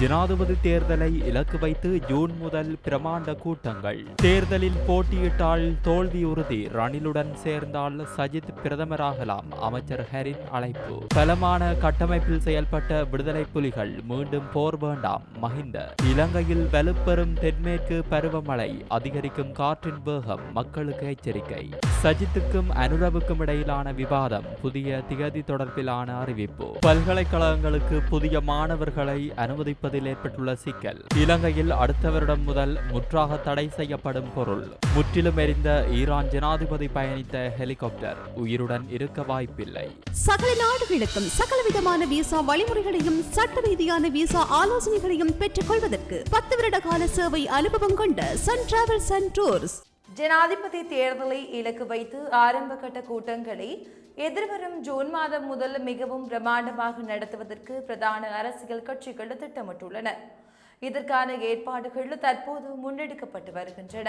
ஜனாதிபதி தேர்தலை இலக்கு வைத்து ஜூன் முதல் பிரமாண்ட கூட்டங்கள். தேர்தலில் போட்டியிட்டால் தோல்வி உறுதி. ரணிலுடன் சேர்ந்தால் சஜித் பிரதமராகலாம். அமைச்சர் ஹரின் அழைப்பு. பலமான கட்டமைப்பில் செயல்பட்ட விடுதலை புலிகள் மீண்டும் போர் வேண்டாம். மஹிந்த. இலங்கையில் வலுப்பெறும் தென்மேற்கு பருவமழை அதிகரிக்கும் காற்றின் வேகம் மக்களுக்கு எச்சரிக்கை. சஜித்துக்கும் அனுரவுக்கும் இடையிலான விவாதம் புதிய திகதி தொடர்பிலான அறிவிப்பு. பல்கலைக்கழகங்களுக்கு புதிய மாணவர்களை அனுமதிப்பதில் ஏற்பட்டுள்ள சிக்கல். இலங்கையில் அடுத்த வருடம் முதல் முற்றாக தடை செய்யப்படும் பொருள். முற்றிலும் எரிந்த ஈரான் ஜனாதிபதி பயணித்த ஹெலிகாப்டர் உயிருடன் இருக்க வாய்ப்பில்லை. சகல நாடுகளுக்கும் சகலவிதமான விசா வழிமுறைகளையும் சட்ட ரீதியான விசா ஆலோசனைகளையும் பெற்றுக் கொள்வதற்கு பத்து வருட கால சேவை அனுபவம் கொண்ட சன் டிராவல்ஸ் அண்ட் டூர்ஸ் ஜனாதிபதி தேர்தலை இலக்கு வைத்து ஆரம்ப கட்ட கூட்டங்களை எதிர்வரும் ஜூன் மாதம் முதல் மிகவும் பிரமாண்டமாக நடத்துவதற்கு பிரதான அரசியல் கட்சிகள் திட்டமிட்டுள்ளன. இதற்கான ஏற்பாடுகள் தற்போது முன்னெடுக்கப்பட்டு வருகின்றன.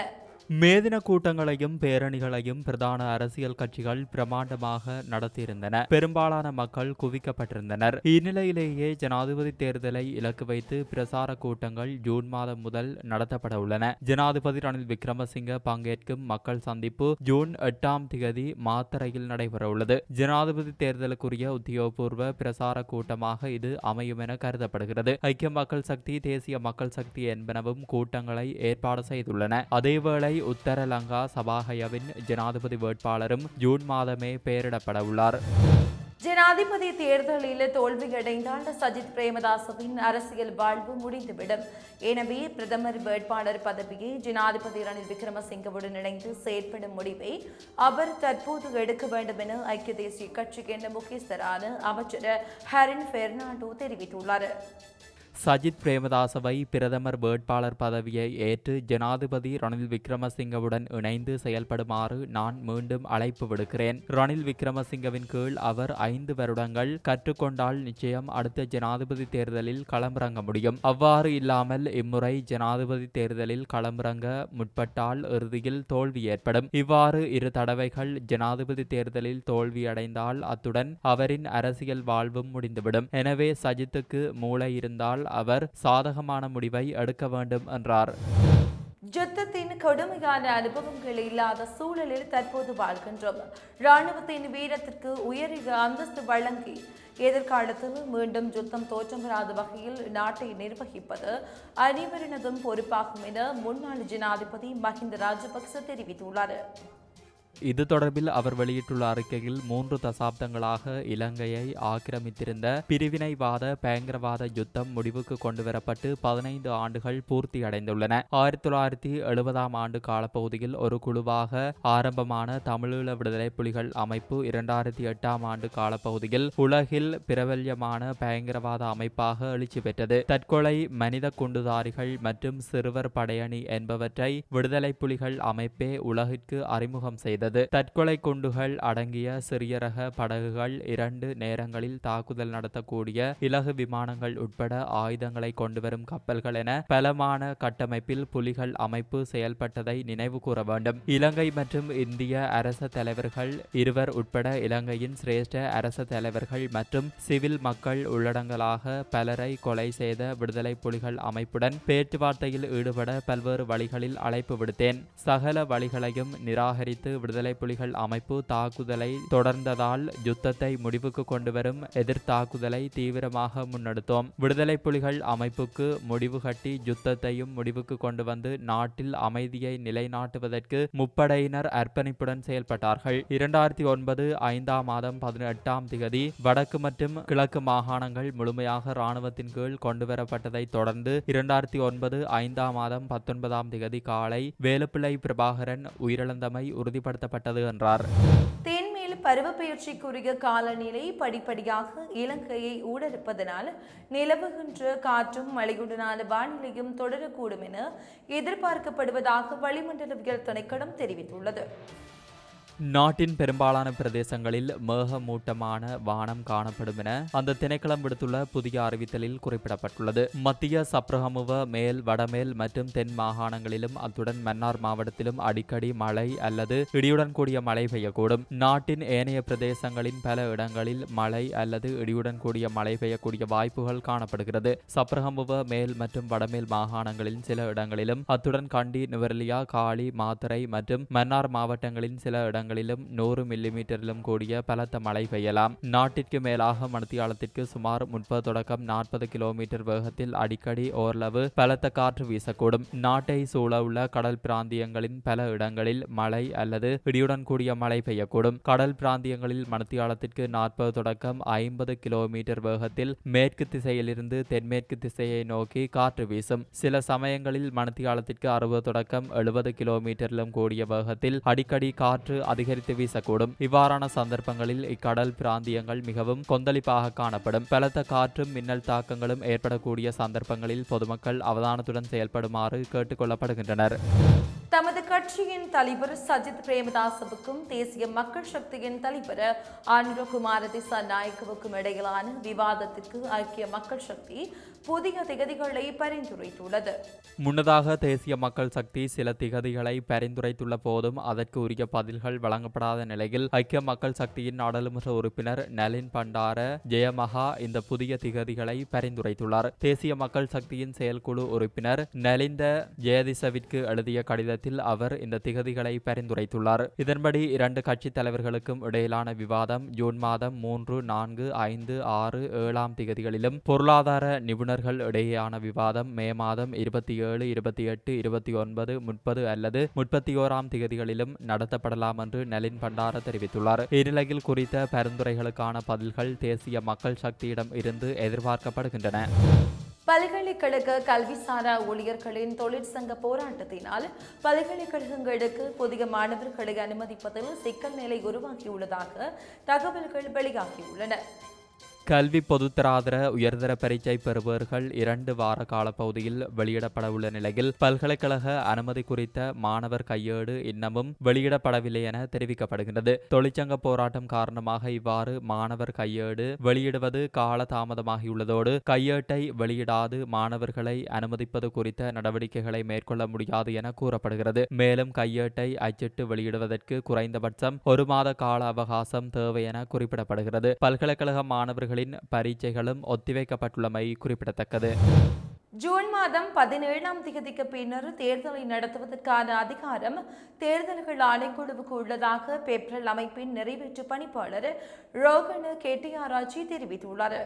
மேதின கூட்டங்களையும் பேரணிகளையும் பிரதான அரசியல் கட்சிகள் பிரமாண்டமாக நடத்தியிருந்தன. பெரும்பாலான மக்கள் குவிக்கப்பட்டிருந்தனர். இந்நிலையிலேயே ஜனாதிபதி தேர்தலை இலக்கு வைத்து பிரசார கூட்டங்கள் ஜூன் மாதம் முதல் நடத்தப்பட உள்ளன. ஜனாதிபதி ரணில் விக்ரமசிங்க பங்கேற்கும் மக்கள் சந்திப்பு ஜூன் எட்டாம் திகதி மாத்தறையில் நடைபெற உள்ளது. ஜனாதிபதி தேர்தலுக்குரிய உத்தியோகபூர்வ பிரசார கூட்டமாக இது அமையும் என கருதப்படுகிறது. ஐக்கிய மக்கள் சக்தி தேசிய மக்கள் சக்தி என்பனவும் கூட்டங்களை ஏற்பாடு செய்துள்ளன. அதேவேளை உத்தரலங்கா சபாகயவின் ஜனாதிபதி வேட்பாளரும் ஜூன் மாதமே பெயரிடப்பட உள்ளார். ஜனாதிபதி தேர்தலில் தோல்வியடைந்தால் சஜித் பிரேமதாசவின் அரசியல் வாழ்வு முடிந்துவிடும். எனவே பிரதமர் வேட்பாளர் பதவியை ஜனாதிபதி ரணில் விக்ரமசிங்கவுடன் இணைந்து செயற்படும் முடிவை அவர் தற்போது எடுக்க வேண்டும் என ஐக்கிய தேசிய கட்சியின் முக்கியஸ்தரான அமைச்சர் ஹரின் பெர்னாண்டோ தெரிவித்துள்ளார். சஜித் பிரேமதாசவை பிரதமர் வேட்பாளர் பதவியை ஏற்று ஜனாதிபதி ரணில் விக்ரமசிங்கவுடன் இணைந்து செயல்படுமாறு நான் மீண்டும் அழைப்பு விடுக்கிறேன். ரணில் விக்ரமசிங்கவின் கீழ் அவர் ஐந்து வருடங்கள் கற்றுக்கொண்டால் நிச்சயம் அடுத்த ஜனாதிபதி தேர்தலில் களமிறங்க முடியும். அவ்வாறு இல்லாமல் இம்முறை ஜனாதிபதி தேர்தலில் களமிறங்க முற்பட்டால் இறுதியில் தோல்வி ஏற்படும். இவ்வாறு இரு தடவைகள் ஜனாதிபதி தேர்தலில் தோல்வியடைந்தால் அத்துடன் அவரின் அரசியல் வாழ்வும் முடிந்துவிடும். எனவே சஜித்துக்கு மூளை இருந்தால் அவர் சாதகமான முடிவை எடுக்க வேண்டும் என்றார். யுத்தத்தின் கடுமையான அனுபவங்கள் இல்லாத சூழலில் தற்போது வாழ்கின்றோம். இராணுவத்தின் வீரத்திற்கு உயரிய அந்தஸ்து வழங்கி எதிர்காலத்தில் மீண்டும் யுத்தம் தோற்றம் வராத வகையில் நாட்டை நிர்வகிப்பது அனைவரினதும் பொறுப்பாகும் என முன்னாள் ஜனாதிபதி மஹிந்த ராஜபக்ச தெரிவித்துள்ளார். இது தொடர்பில் அவர் வெளியிட்டுள்ள அறிக்கையில் மூன்று தசாப்தங்களாக இலங்கையை ஆக்கிரமித்திருந்த பிரிவினைவாத பயங்கரவாத யுத்தம் முடிவுக்கு கொண்டுவரப்பட்டு பதினைந்து ஆண்டுகள் பூர்த்தி அடைந்துள்ளன ஆயிரத்தி தொள்ளாயிரத்தி எழுபதாம் ஆண்டு காலப்பகுதியில் ஒரு குழுவாக ஆரம்பமான தமிழீழ விடுதலை புலிகள் அமைப்பு இரண்டாயிரத்தி எட்டாம் ஆண்டு காலப்பகுதியில் உலகில் பிரபல்யமான பயங்கரவாத அமைப்பாக எழுச்சி பெற்றது. தற்கொலை மனித குண்டுதாரிகள் மற்றும் சிறுவர் படையணி என்பவற்றை விடுதலை புலிகள் அமைப்பே உலகிற்கு அறிமுகம் செய்தது. செய்தது. தற்கொலை குண்டுகள் அடங்கிய சிறிய ரக படகுகள் இரண்டு நேரங்களில் தாக்குதல் நடத்தக்கூடிய இலகு விமானங்கள் உட்பட ஆயுதங்களை கொண்டுவரும் கப்பல்கள் என பலமான கட்டமைப்பில் புலிகள் அமைப்பு செயல்பட்டதை நினைவு கூற வேண்டும். இலங்கை மற்றும் இந்திய அரச தலைவர்கள் இருவர் உட்பட இலங்கையின் சிரேஷ்ட அரச தலைவர்கள் மற்றும் சிவில் மக்கள் உள்ளடங்கலாக பலரை கொலை செய்த விடுதலை புலிகள் அமைப்புடன் பேச்சுவார்த்தையில் ஈடுபட பல்வேறு வழிகளில் அழைப்பு விடுத்தேன். சகல வழிகளையும் நிராகரித்து விடுதலை புலிகள் அமைப்பு தாக்குதலை தொடர்ந்ததால் யுத்தத்தை முடிவுக்கு கொண்டுவரும் எதிர் தாக்குதலை தீவிரமாக முன்னெடுத்தோம். விடுதலை புலிகள் அமைப்புக்கு முடிவு கட்டி யுத்தத்தையும் முடிவுக்கு கொண்டு வந்து நாட்டில் அமைதியை நிலைநாட்டுவதற்கு முப்படையினர் அர்ப்பணிப்புடன் செயல்பட்டார்கள். இரண்டாயிரத்தி ஒன்பது ஐந்தாம் மாதம் பதினெட்டாம் திகதி வடக்கு மற்றும் கிழக்கு மாகாணங்கள் முழுமையாக இராணுவத்தின் கீழ் கொண்டுவரப்பட்டதை தொடர்ந்து இரண்டாயிரத்தி ஒன்பது ஐந்தாம் மாதம் பத்தொன்பதாம் திகதி காலை வேலுப்பிள்ளை பிரபாகரன் உயிரிழந்தமை உறுதிப்படுத்த உறுதிப்படுத்தப்பட்டது என்றார். தென்மேல் பருவப்பெயர்ச்சிக்குரிய காலநிலை படிப்படியாக இலங்கையை ஊடறுப்பதனால் நிலவுகின்ற காற்றும் மழையுடனான வானிலையும் தொடரக்கூடும் என எதிர்பார்க்கப்படுவதாக வளிமண்டலவியல் திணைக்களம் தெரிவித்துள்ளது. நாட்டின் பெரும்பாலான பிரதேசங்களில் மேகமூட்டமான வானம் காணப்படும் என அந்த திணைக்களம் விடுத்துள்ள புதிய அறிவித்தலில் குறிப்பிடப்பட்டுள்ளது. மத்திய சப்ரஹமுவ மேல் வடமேல் மற்றும் தென் மாகாணங்களிலும் அத்துடன் மன்னார் மாவட்டத்திலும் அடிக்கடி மழை அல்லது இடியுடன் கூடிய மழை பெய்யக்கூடும். நாட்டின் ஏனைய பிரதேசங்களின் பல இடங்களில் மழை அல்லது இடியுடன் கூடிய மழை பெய்யக்கூடிய வாய்ப்புகள் காணப்படுகிறது. சப்ரஹமுவ மேல் மற்றும் வடமேல் மாகாணங்களின் சில இடங்களிலும் அத்துடன் கண்டி நுவரலியா காளி மாத்தரை மற்றும் மன்னார் மாவட்டங்களின் சில இடங்களிலும் நூறு மில்லிமீட்டரிலும் கூடிய பலத்த மழை பெய்யலாம். நாட்டிற்கு மேலாக மணித்தியாலத்திற்கு சுமார் முப்பது தொடக்கம் நாற்பது கிலோமீட்டர் வேகத்தில் அடிக்கடி ஓரளவு பலத்த காற்று வீசக்கூடும். நாட்டை சூழவுள்ள கடல் பிராந்தியங்களின் பல இடங்களில் மழை அல்லது இடியுடன் கூடிய மழை பெய்யக்கூடும். கடல் பிராந்தியங்களில் மணித்தியாலத்திற்கு நாற்பது தொடக்கம் ஐம்பது கிலோமீட்டர் வேகத்தில் மேற்கு திசையிலிருந்து தென்மேற்கு திசையை நோக்கி காற்று வீசும். சில சமயங்களில் மணித்தியாலத்திற்கு அறுபது தொடக்கம் எழுபது கிலோமீட்டரிலும் கூடிய வேகத்தில் அடிக்கடி காற்று அதிகரித்து வீசக்கூடும். இவ்வாறான சந்தர்ப்பங்களில் இக்கடல் பிராந்தியங்கள் மிகவும் கொந்தளிப்பாக காணப்படும். பலத்த காற்றும் மின்னல் தாக்கங்களும் ஏற்படக்கூடிய சந்தர்ப்பங்களில் பொதுமக்கள் அவதானத்துடன் செயல்படுமாறு கேட்டுக்கொள்ளப்படுகின்றனர் கட்சியின் தலைவர் சஜித் பிரேமதாசவுக்கும் தேசிய மக்கள் சக்தியின் தலைவர் ஆனுரகுமார திசாநாயக்கவுக்கும் இடையிலான விவாதத்துக்கு ஐக்கிய மக்கள் சக்தி புதிய திகதிகளை பரிந்துரைத்துள்ளது. முன்னதாக தேசிய மக்கள் சக்தி சில திகதிகளை பரிந்துரைத்துள்ள போதும் அதற்கு உரிய பதில்கள் வழங்கப்படாத நிலையில் ஐக்கிய மக்கள் சக்தியின் நாடாளுமன்ற உறுப்பினர் நலின் பண்டார ஜெயமகா இந்த புதிய திகதிகளை பரிந்துரைத்துள்ளார். தேசிய மக்கள் சக்தியின் செயற்குழு உறுப்பினர் நலிந்த ஜெயதிசவிற்கு எழுதிய கடிதத்தில் அவர் இந்த திகதிகளை பரிந்துரைத்துள்ளார். இதன்படி இரண்டு கட்சித் தலைவர்களுக்கும் இடையிலான விவாதம் ஜூன் மாதம் மூன்று நான்கு ஐந்து ஆறு ஏழாம் திகதிகளிலும் பொருளாதார நிபுணர்கள் இடையேயான விவாதம் மே மாதம் இருபத்தி ஏழு இருபத்தி எட்டு இருபத்தி ஒன்பது முப்பது அல்லது முப்பத்தி ஓராம் திகதிகளிலும் நடத்தப்படலாம் என்று நலின் பண்டார தெரிவித்துள்ளார். இந்நிலையில் குறித்த பரிந்துரைகளுக்கான பதில்கள் தேசிய மக்கள் சக்தியிடம் இருந்து எதிர்பார்க்கப்படுகின்றன. பல்கலைக்கழக கல்விசாரா ஊழியர்களின் தொழிற்சங்க போராட்டத்தினால் பல்கலைக்கழகங்களுக்கு புதிய மாணவர்களை அனுமதிப்பதில் சிக்கல் நிலை உருவாகியுள்ளதாக தகவல்கள் வெளியாகியுள்ளன. கல்வி பொதுத்தராதர உயர்தர பரீட்சை பெறுபவர்கள் இரண்டு வார காலப்பகுதியில் வெளியிடப்பட உள்ள நிலையில் பல்கலைக்கழக அனுமதி குறித்த மாணவர் கையேடு இன்னமும் வெளியிடப்படவில்லை என தெரிவிக்கப்படுகின்றது. தொழிற்சங்க போராட்டம் காரணமாக இவ்வாறு மாணவர் கையேடு வெளியிடுவது கால தாமதமாகியுள்ளதோடு கையேட்டை வெளியிடாது மாணவர்களை அனுமதிப்பது குறித்த நடவடிக்கைகளை மேற்கொள்ள முடியாது என கூறப்படுகிறது. மேலும் கையேட்டை அச்சிட்டு வெளியிடுவதற்கு குறைந்தபட்சம் ஒரு மாத கால அவகாசம் தேவை என குறிப்பிடப்படுகிறது. பல்கலைக்கழக மாணவர்கள் மாணவர்களின் பரீட்சைகளும் ஒத்திவைக்கப்பட்டுள்ளமை குறிப்பிடத்தக்கது. ஜூன் மாதம் பதினேழாம் தேதிக்கு பின்னர் தேர்தலை நடத்துவதற்கான அதிகாரம் தேர்தல்கள் ஆணைக்குழுவுக்கு உள்ளதாக பெப்ரல் அமைப்பின் நிறைவேற்று பணிப்பாளர் ரோகன் கெட்டியாராச்சி தெரிவித்துள்ளார்.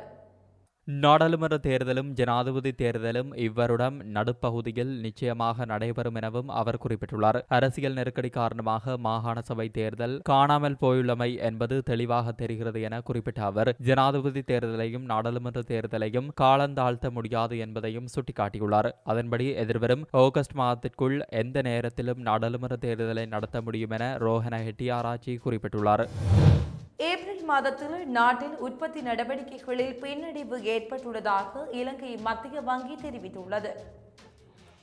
நாடாளுமன்ற தேர்தலும் ஜனாதிபதி தேர்தலும் இவ்வருடம் நடுப்பகுதியில் நிச்சயமாக நடைபெறும் எனவும் அவர் குறிப்பிட்டுள்ளார். அரசியல் நெருக்கடி காரணமாக மாகாண சபை தேர்தல் காணாமல் போயுள்ளமை என்பது தெளிவாக தெரிகிறது என குறிப்பிட்ட அவர் ஜனாதிபதி தேர்தலையும் நாடாளுமன்ற தேர்தலையும் காலந்தாழ்த்த முடியாது என்பதையும் சுட்டிக்காட்டியுள்ளார். அதன்படி எதிர்வரும் ஆகஸ்ட் மாதத்திற்குள் எந்த நேரத்திலும் நாடாளுமன்ற தேர்தலை நடத்த முடியும் என ரோஹன ஹெட்டியாராச்சி குறிப்பிட்டுள்ளார். மாதத்தில் நாட்டில் உற்பத்தி நடவடிக்கைகளில் பின்னடைவு ஏற்பட்டுள்ளதாக இலங்கை மத்திய வங்கி தெரிவித்துள்ளது.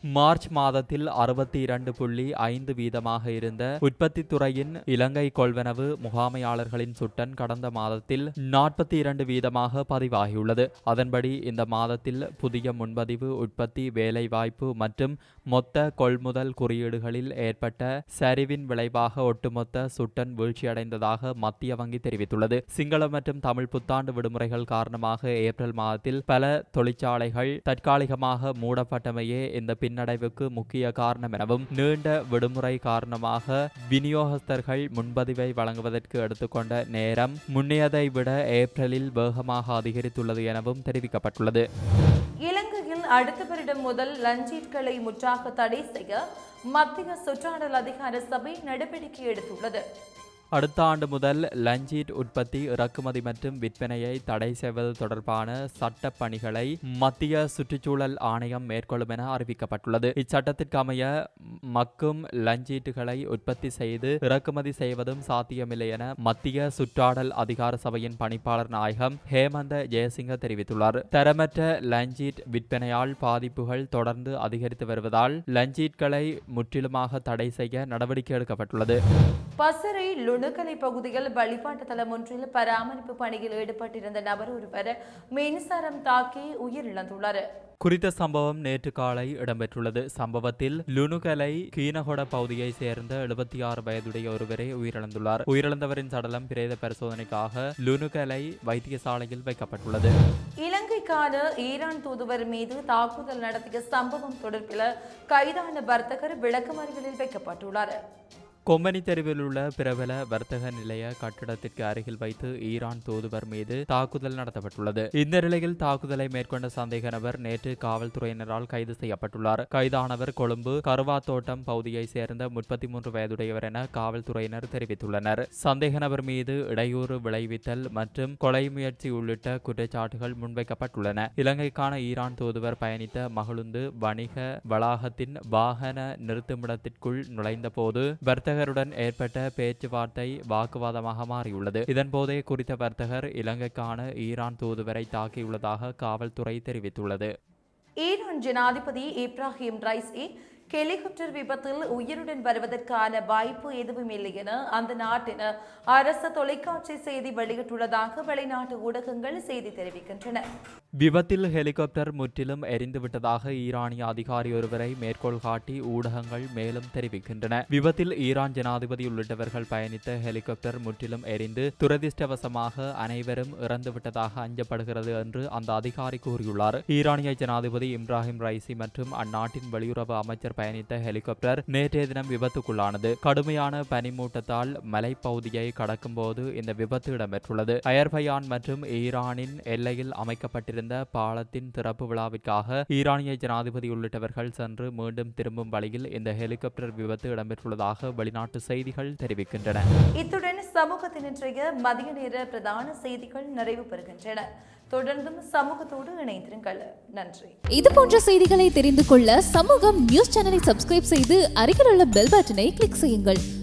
மார்ச் மாதத்தில் அறுபத்தி இரண்டு புள்ளி ஐந்து வீதமாக இருந்த உற்பத்தி துறையின் இலங்கை கொள்வனவு முகாமையாளர்களின் சுட்டன் கடந்த மாதத்தில் நாற்பத்தி இரண்டு வீதமாக பதிவாகியுள்ளது. அதன்படி இந்த மாதத்தில் புதிய முன்பதிவு உற்பத்தி வேலைவாய்ப்பு மற்றும் மொத்த கொள்முதல் குறியீடுகளில் ஏற்பட்ட சரிவின் விளைவாக ஒட்டுமொத்த சுட்டன் வீழ்ச்சியடைந்ததாக மத்திய வங்கி தெரிவித்துள்ளது. சிங்கள மற்றும் தமிழ் புத்தாண்டு விடுமுறைகள் காரணமாக ஏப்ரல் மாதத்தில் பல தொழிற்சாலைகள் தற்காலிகமாக மூடப்பட்டமையே இந்த பின் பின்னடைவுக்கு முக்கிய காரணம் எனவும் நீண்ட விடுமுறை காரணமாக விநியோகஸ்தர்கள் முன்பதிவை வழங்குவதற்கு எடுத்துக்கொண்ட நேரம் முன்னையதை விட ஏப்ரலில் வேகமாக அதிகரித்துள்ளது எனவும் தெரிவிக்கப்பட்டுள்ளது. இலங்கையில் அடுத்த வருடம் முதல் லஞ்சீட்களை முற்றாக தடை செய்ய மத்திய சுற்றாடல் அதிகார சபை நடவடிக்கை எடுத்துள்ளது. அடுத்த ஆண்டு முதல் லஞ்சீட் உற்பத்தி இறக்குமதி மற்றும் விற்பனையை தடை செய்வது தொடர்பான சட்ட பணிகளை மத்திய சுற்றுச்சூழல் ஆணையம் மேற்கொள்ளும் என அறிவிக்கப்பட்டுள்ளது. இச்சட்டத்திற்கு அமைய மக்கும் லஞ்சீட்டுகளை உற்பத்தி செய்து இறக்குமதி செய்வதும் சாத்தியமில்லை என மத்திய சுற்றாடல் அதிகார சபையின் பணிப்பாளர் நாயகம் ஹேமந்த ஜெயசிங்க தெரிவித்துள்ளார். தரமற்ற லஞ்சீட் விற்பனையால் பாதிப்புகள் தொடர்ந்து அதிகரித்து வருவதால் லஞ்சீட்களை முற்றிலுமாக தடை செய்ய நடவடிக்கை எடுக்கப்பட்டுள்ளது. பசறை லுணுக்கலை பகுதியில் வழிபாட்டு தலம் ஒன்றில் பராமரிப்பு பணியில் ஈடுபட்டிருந்த நபர் ஒருவர் மின்சாரம் தாக்கி உயிரிழந்துள்ளார். குறித்த சம்பவம் நேற்று காலை இடம்பெற்றுள்ளது. சம்பவத்தில் லுணுகலை கீனகொட பகுதியை சேர்ந்த எழுபத்தி ஆறு வயதுடைய ஒருவரே உயிரிழந்துள்ளார். உயிரிழந்தவரின் சடலம் பிரேத பரிசோதனைக்காக லுணுகலை வைத்தியசாலையில் வைக்கப்பட்டுள்ளது. இலங்கைக்கான ஈரான் தூதுவர் மீது தாக்குதல் நடத்திய சம்பவம் தொடர்பில் கைதான வர்த்தகர் விளக்கமறியலில் வைக்கப்பட்டுள்ளார். கொம்பனி தெருவில் உள்ள பிரபல வர்த்தக நிலைய கட்டடத்திற்கு அருகில் வைத்து ஈரான் தூதுவர் மீது தாக்குதல் நடத்தப்பட்டுள்ளது. இந்த நிலையில் தாக்குதலை மேற்கொண்ட சந்தேக நபர் நேற்று காவல்துறையினரால் கைது செய்யப்பட்டுள்ளார். கைதானவர் கொழும்பு கருவாத்தோட்டம் பகுதியை சேர்ந்த முப்பத்தி மூன்று வயதுடையவர் என காவல்துறையினர் தெரிவித்துள்ளனர். சந்தேக நபர் மீது இடையூறு விளைவித்தல் மற்றும் கொலை முயற்சி உள்ளிட்ட குற்றச்சாட்டுகள் முன்வைக்கப்பட்டுள்ளன. இலங்கைக்கான ஈரான் தூதுவர் பயணித்த மகளுந்து வணிக வளாகத்தின் வாகன நிறுத்துமிடத்திற்குள் நுழைந்தபோது வர்த்தகருடன் ஏற்பட்ட பேச்சுவார்த்தை வாக்குவாதமாக மாறியுள்ளது. இதன்போதே குறித்த வர்த்தகர் இலங்கைக்கான ஈரான் தூதுவரை தாக்கியுள்ளதாக காவல்துறை தெரிவித்துள்ளது. ஈரான் ஜனாதிபதி இப்ராஹிம் ரைசி ஹெலிகாப்டர் விபத்தில் உயிருடன் வருவதற்கான வாய்ப்பு எதுவும் இல்லை என அந்த நாட்டின் அரசு தொலைக்காட்சி செய்தி வெளியிட்டுள்ளதாக வெளிநாட்டு ஊடகங்கள் செய்தி தெரிவிக்கின்றன. விபத்தில் ஹெலிகாப்டர் முற்றிலும் எரிந்துவிட்டதாக ஈரானிய அதிகாரி ஒருவரை மேற்கோள் காட்டி ஊடகங்கள் மேலும் தெரிவிக்கின்றன. விபத்தில் ஈரான் ஜனாதிபதி உள்ளிட்டவர்கள் பயணித்த ஹெலிகாப்டர் முற்றிலும் எரிந்து துரதிர்ஷ்டவசமாக அனைவரும் இறந்துவிட்டதாக அஞ்சப்படுகிறது என்று அந்த அதிகாரி கூறியுள்ளார். ஈரானிய ஜனாதிபதி இப்ராஹிம் ரைசி மற்றும் அந்நாட்டின் வெளியுறவு அமைச்சர் பயணித்த ஹெலிகாப்டர் நேற்றைய தினம் விபத்துக்குள்ளானது. கடுமையான பனிமூட்டத்தால் மலைப்பகுதியை கடக்கும்போது இந்த விபத்து இடம்பெற்றுள்ளது. அயர்பயான் மற்றும் ஈரானின் எல்லையில் அமைக்கப்பட்டிருந்த பாலத்தின் திறப்பு விழாவிற்காக ஈரானிய ஜனாதிபதி உள்ளிட்டவர்கள் சென்று மீண்டும் திரும்பும் வழியில் இந்த ஹெலிகாப்டர் விபத்து இடம்பெற்றுள்ளதாக வெளிநாட்டு செய்திகள் தெரிவிக்கின்றன. இத்துடன் சமூகத்தின் இன்றைய மதிய நேர பிரதான செய்திகள் நிறைவு பெறுகின்றன. தொடர்ந்தும் சமூகத்தோடு இணைந்திருங்கள். நன்றி. இது போன்ற செய்திகளை தெரிந்து கொள்ள சமூகம் நியூஸ் சேனலை சப்ஸ்கிரைப் செய்து அருகில் உள்ள பெல் பட்டனை கிளிக் செய்யுங்கள்.